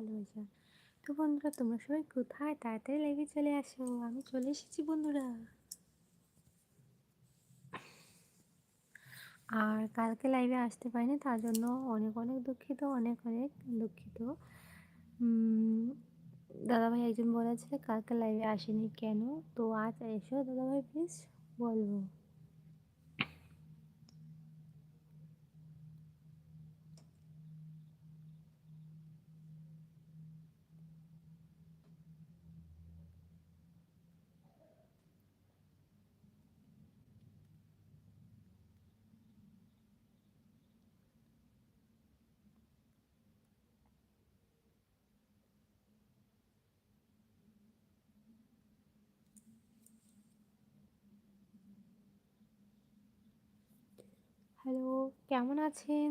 ভালোবাসা তো বন্ধুরা, তোমরা সবাই কোথায়? তাড়াতাড়ি লাইভে চলে আসো। আমি চলে এসেছি, বন্ধুরা। আর কালকে লাইভে আসতে পারিনি, তার জন্য অনেক অনেক দুঃখিত, অনেক অনেক দুঃখিত। দাদাভাই একজন বলেছে, কালকে লাইভে আসেনি কেন? তো আজ এসো, দাদাভাই প্লিজ বলব হ্যালো কেমন আছেন?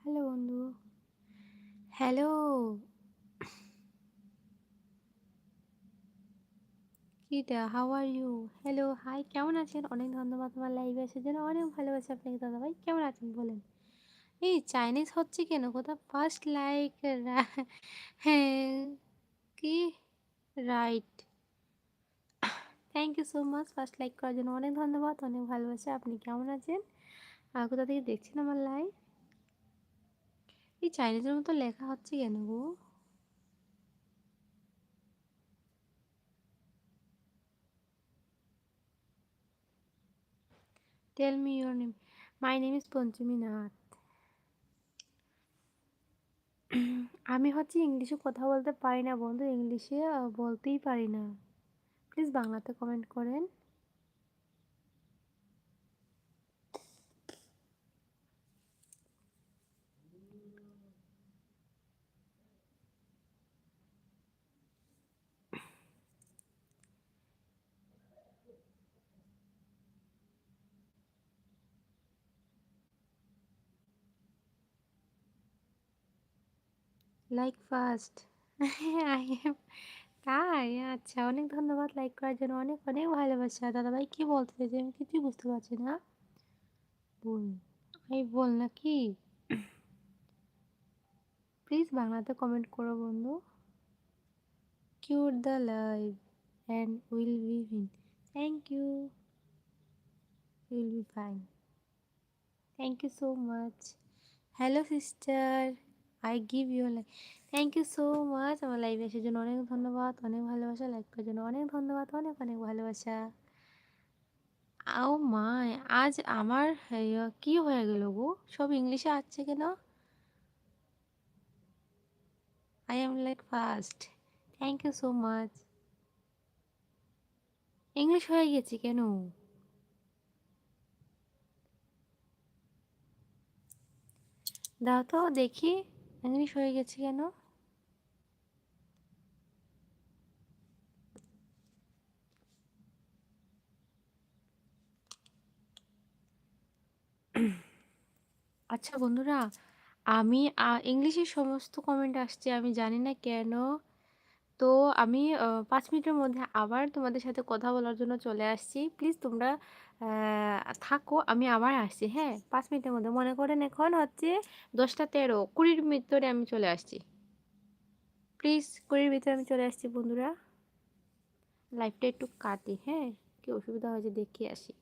হ্যালো বন্ধু। হ্যালো কিটা how are you hello hi কেমন আছেন? অনেক ধন্যবাদ আমার লাইভে আসার জন্য। অনেক ভালোবাসি আপনাকে দাদা ভাই কেমন আছেন বলেন? এই চাইনিজ হচ্ছে কেন কোথাও ফার্স্ট লাইক হ্যাঁ কি? Right thank you so much first like করার জন্য অনেক ধন্যবাদ, অনেক ভালোবাসা। আপনি কেমন আছেন? আর কোথা থেকে দেখছেন আমার লাইভ এই চাইনিজের মতো লেখা হচ্ছে কেন গো? Tell me your name my name is Panchami Nath আমি হচ্ছে ইংলিশে কথা বলতে পারি না বন্ধু, ইংলিশে বলতেই পারি না। প্লিজ বাংলাতে কমেন্ট করেন। লাইক ফার্স্ট আই এম তাই? আচ্ছা অনেক ধন্যবাদ লাইক করার জন্য। অনেক অনেক ভালোবাসা। দাদাভাই কী বলতে চাইছে আমি কিছুই বুঝতে পারছি না? বল। আমি বল না কি? প্লিজ বাংলাতে কমেন্ট করো বন্ধু। Cure the live and will be fine thank you will be fine thank you so much hello sister I give you like thank you so much আমার লাইভে আসার জন্য অনেক ধন্যবাদ, অনেক ভালোবাসা লাইক করার জন্য অনেক ধন্যবাদ, অনেক অনেক ভালোবাসা। আও মা আজ আমার কি হয়ে গেল গো? সব ইংলিশে আসছে কেন? I am like first thank you so much English হয়ে গেছি কেন? দাও তো দেখি। ইংলিশ হয়ে গেছি কেন? আচ্ছা বন্ধুরা, আমি ইংলিশের সমস্ত কমেন্ট আসছে, আমি জানি না কেন তো আমি পাঁচ মিনিটের মধ্যে আবার তোমাদের সাথে কথা বলার জন্য চলে আসছি। প্লিজ তোমরা থাকো, আমি আবার আসছি হ্যাঁ? পাঁচ মিনিটের মধ্যে। মনে করেন এখন হচ্ছে দশটা তেরো, কুড়ির ভিতরে আমি চলে আসছি। প্লিজ কুড়ির ভিতরে আমি চলে আসছি, বন্ধুরা। লাইফটা একটু কাটি হ্যাঁ? কি অসুবিধা হয়েছে দেখিয়ে আসি।